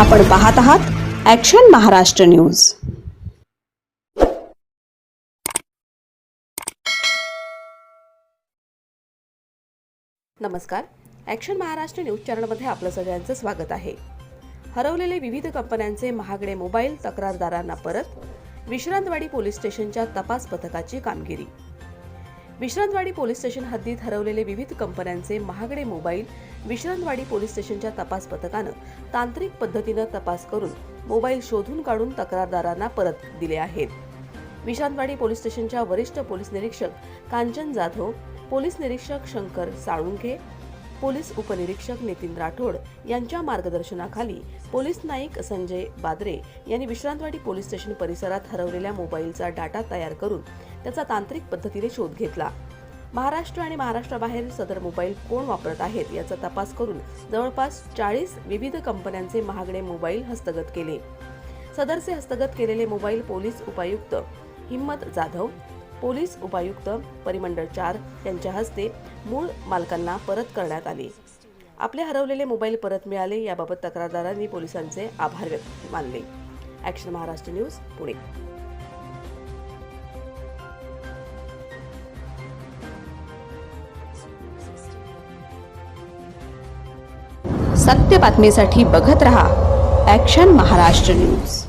आपण पाहत आहात ॲक्शन महाराष्ट्र न्यूज नमस्कार. ॲक्शन महाराष्ट्र न्यूज चॅनलमध्ये आपलं सगळ्यांचं स्वागत आहे. हरवलेले विविध कंपन्यांचे महागडे मोबाईल तक्रारदारांना परत विश्रांतवाडी पोलीस स्टेशनच्या तपास पथकाची कामगिरी. विश्रांतवाडी पोलीस स्टेशन हद्दीत हरवलेले विविध कंपन्यांचे महागडे मोबाईल विश्रांतवाडी पोलीस स्टेशनच्या तपास पथकानं तांत्रिक पद्धतीनं तपास करून मोबाईल शोधून काढून तक्रारदारांना परत दिले आहेत. विश्रांतवाडी पोलीस स्टेशनच्या वरिष्ठ पोलीस निरीक्षक कांचन जाधव पोलीस निरीक्षक शंकर साळुंखे पोलीस उपनिरीक्षक नितीन राठोड यांच्या मार्गदर्शनाखाली पोलीस नाईक संजय बाद्रे यांनी विश्रांतवाडी पोलीस स्टेशन परिसरात हरवलेल्या मोबाईलचा डाटा तयार करून त्याचा तांत्रिक पद्धतीने शोध घेतला. महाराष्ट्र आणि महाराष्ट्राबाहेर सदर मोबाईल कोण वापरत आहेत याचा तपास करून जवळपास चाळीस विविध कंपन्यांचे महागडे मोबाईल हस्तगत केले. सदरचे हस्तगत केलेले मोबाईल पोलीस उपायुक्त हिम्मत जाधव पोलीस उपायुक्त परिमंडळ चार यांच्या हस्ते मूळ मालकांना परत करण्यात आले. आपले हरवलेले मोबाईल परत मिळाले याबाबत तक्रारदारांनी पोलिसांचे आभार व्यक्त मानले. Action Maharashtra news Pune. सत्य बातमीसाठी बघत रहा ॲक्शन महाराष्ट्र न्यूज